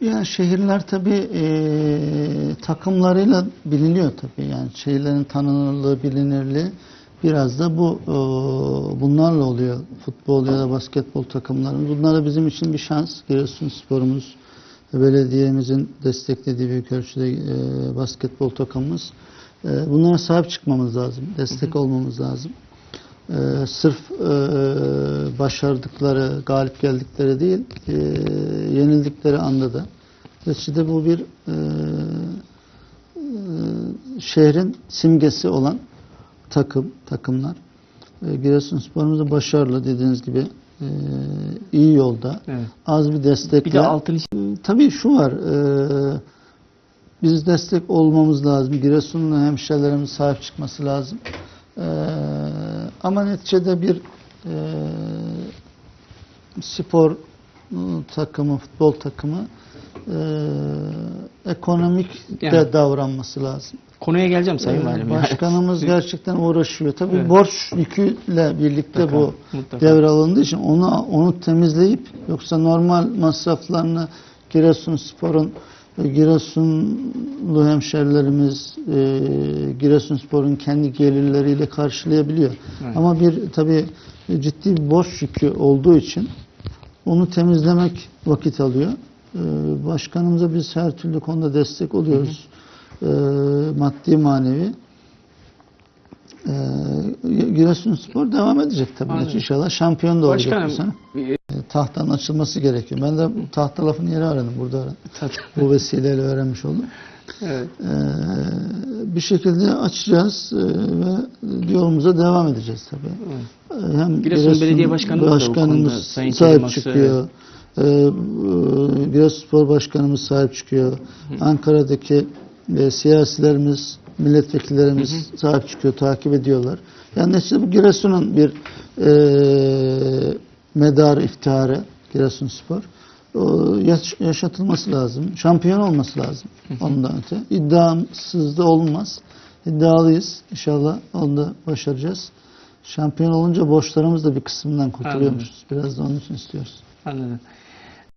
Yani şehirler tabii e, takımlarıyla biliniyor tabii. Yani şehirlerin tanınırlığı, bilinirliği biraz da bu e, bunlarla oluyor. Futbol ya da basketbol takımlarımız. Bunlar da bizim için bir şans. Giresunspor'umuz, belediyemizin desteklediği büyük ölçüde e, basketbol takımımız. E, bunlara sahip çıkmamız lazım. Destek olmamız lazım. E, sırf e, başardıkları, galip geldikleri değil, e, yenildikleri anda da. Neticede bu bir e, e, şehrin simgesi olan takım, takımlar. E, Giresunspor'umuz başarılı dediğiniz gibi e, iyi yolda. Evet. Az bir destekle. Bir de altın iş- E, Tabii şu var. e, biz destek olmamız lazım. Giresunlu hemşehrilerimiz sahip çıkması lazım. E, ama neticede bir e, spor e, takımı, futbol takımı e, ekonomik Yani. de davranması lazım. konuya geleceğim Sayın Ee, Valim. Başkanımız Yani. gerçekten uğraşıyor. Tabii Evet. borç yüküyle birlikte Mutlaka, bu mutlaka. devralındığı için onu onu temizleyip yoksa normal masraflarını Giresunspor'un e, Giresunlu hemşerilerimiz e, Giresunspor'un kendi gelirleriyle karşılayabiliyor. Evet. Ama bir tabii ciddi bir borç yükü olduğu için onu temizlemek vakit alıyor. Ee, Başkanımıza biz her türlü konuda destek oluyoruz. Ee, maddi manevi. Ee, Giresunspor devam edecek tabii. Aynen. İnşallah şampiyon da olacak bu Başkanım, sene. Tahtanın açılması gerekiyor. Ben de bu tahta lafını yeri öğrendim. Burada öğrendim. Bu vesileyle öğrenmiş oldum. evet. Ee, bir şekilde açacağız e, ve yolumuza devam edeceğiz tabii. Evet. Ee, Hem Giresun Belediye Başkanımız da Başkanımız konuda, Sayın sahip Kerim çıkıyor. Ee, e, Giresunspor Başkanımız sahip çıkıyor. Ankara'daki e, siyasilerimiz, milletvekillerimiz sahip çıkıyor, takip ediyorlar. Yani neticede bu Giresun'un bir e, medar iftiharı Giresunspor. O yaş- yaşatılması lazım. Şampiyon olması lazım. Ondan öte. İddiasız da olmaz. İddialıyız. İnşallah onu da başaracağız. Şampiyon olunca borçlarımız da bir kısmından kurtuluyormuşuz. Biraz da onun için istiyoruz. Anladım.